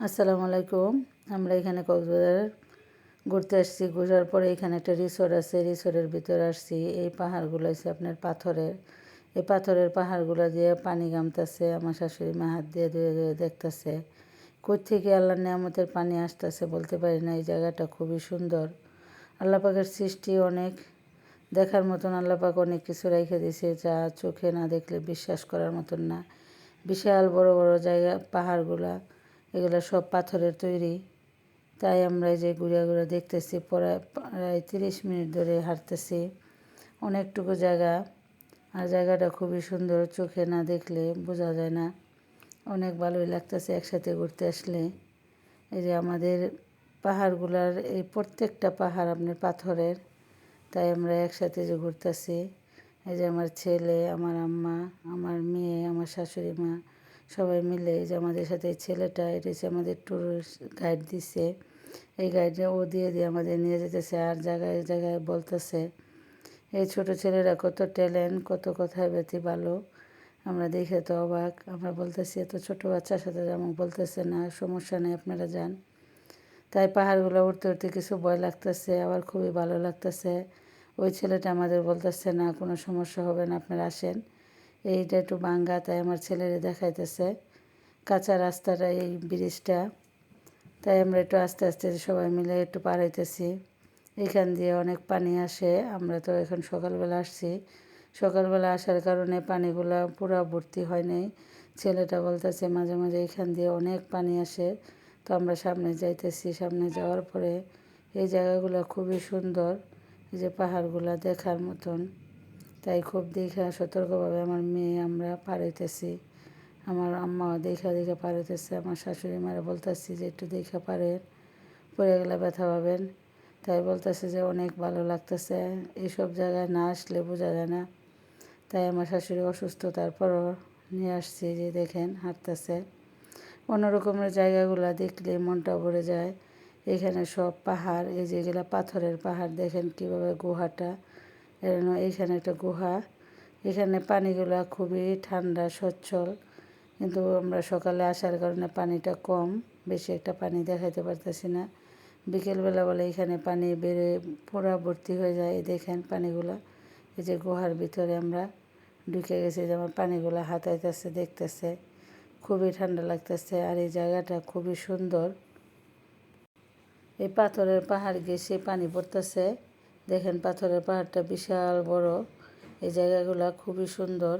আসসালামু আলাইকুম। আমরা এখানে কক্সবাজার ঘুরতে আসছি। ঘোরার পরে এখানে একটা রিসোর্ট আছে। রিসোর্টের ভিতরে আসছি। এই পাহাড়গুলো আছে আপনার পাথরের। এই পাথরের পাহাড়গুলো দিয়ে পানি গামতেছে। আমার শাশুড়ি মা হাত দিয়ে ধুয়ে ধুয়ে দেখতেছে। থেকে আল্লাহ নিয়ামতের পানি আসতেছে বলতে পারি না। এই জায়গাটা খুবই সুন্দর। আল্লাহ পাকের সৃষ্টি অনেক। দেখার মতন আল্লাহ পাক অনেক কিছু রেখে দিছে যা চোখে না দেখলে বিশ্বাস করার মতন না। বিশাল বড় বড় জায়গা, পাহাড়গুলা। এগুলো সব পাথরের তৈরি। তাই আমরা এই যে ঘুরে ঘুরে দেখতেছি প্রায় প্রায় তিরিশ মিনিট ধরে হাঁটতেছি। অনেকটুকু জায়গা, আর জায়গাটা খুবই সুন্দর, চোখে না দেখলে বোঝা যায় না। অনেক ভালোই লাগতেছে একসাথে ঘুরতে আসলে। এই যে আমাদের পাহাড়গুলার, এই প্রত্যেকটা পাহাড় আপনার পাথরের, তাই আমরা একসাথে যে ঘুরতেছি। এই যে আমার ছেলে, আমার আম্মা, আমার মেয়ে, আমার শাশুড়ি মা সবাই মিলে যে আমাদের সাথে ছেলেটা এটা আমাদের ট্যুরিস্ট গাইড দিছে। এই গাইডে ও দিয়ে দিয়ে আমাদের নিয়ে যেতেছে, আর জায়গায় জায়গায় বলতেছে, এই ছোট ছেলেরা কত ট্যালেন্ট কত কথায় ব্যথি ভালো। আমরা দেখে তো অবাক, আমরা বলতেছি, এত ছোট বাচ্চার সাথে যেমন বলতেছে না, সমস্যা নেই, আপনারা যান। তাই পাহাড়গুলো উঠতে উঠতে কিছু ভয় লাগতেছে, আবার খুবই ভালো লাগতেছে। ওই ছেলেটা আমাদের বলতেছে, না, কোনো সমস্যা হবে না, আপনারা আসেন। এইটা একটু বাঙ্গা তাই আমার ছেলেরা দেখাইতেছে। কাঁচা রাস্তাটা এই ব্রিজটা, তাই আমরা একটু আস্তে আস্তে সবাই মিলে একটু পার হইতেছি এখান দিয়ে অনেক পানি আসে, আমরা তো এখন সকালবেলা আসছি। সকালবেলা আসার কারণে পানিগুলা পুরো ভর্তি হয় নাই। ছেলেটা বলতেছে, মাঝে মাঝে এখান দিয়ে অনেক পানি আসে। তো আমরা সামনে যাইতেছি, সামনে যাওয়ার পরে এই জায়গাগুলো খুবই সুন্দর, এই যে পাহাড়গুলো দেখার মতন। তাই খুব দেখা সতর্কভাবে আমার মেয়ে, আমরা পাড়াইতেছি আমার আম্মা দেখা দেখা পাড়াইতেছে আমার শাশুড়ি মারা বলতেছি যে, একটু দেখা পারেন পড়ে গেলে ব্যথা পাবেন। তাই বলতেছে যে, অনেক ভালো লাগতেছে। এইসব জায়গায় না আসলে বোঝা যায় না। তাই আমার শাশুড়ি অসুস্থ তারপরও নিয়ে আসছি যে, দেখেন, হাঁটতেছে। অন্যরকমের জায়গাগুলো দেখলে মনটা ভরে যায়। এখানে সব পাহাড়, এই যেগুলো পাথরের পাহাড়, দেখেন কীভাবে গুহাটা এইখানে একটা গুহা। এখানে পানিগুলো খুবই ঠান্ডা, সচ্ছল। কিন্তু আমরা সকালে আসার কারণে পানিটা কম, বেশি একটা পানি দেখাইতে পারতেছি না। বিকেলবেলা বলে এখানে পানি বেড়ে পুরা ভর্তি হয়ে যায়। দেখেন পানিগুলো। এই যে গুহার ভিতরে আমরা ঢুকে গেছি যেমন পানিগুলো হাতাইতেছে, দেখতেছে। খুবই ঠান্ডা লাগতেছে আর এই জায়গাটা খুবই সুন্দর। এই পাথরের পাহাড় গিয়ে সে পানি পড়তেছে। দেখেন পাথরের পাহাড়টা বিশাল বড়। এই জায়গাগুলো খুবই সুন্দর।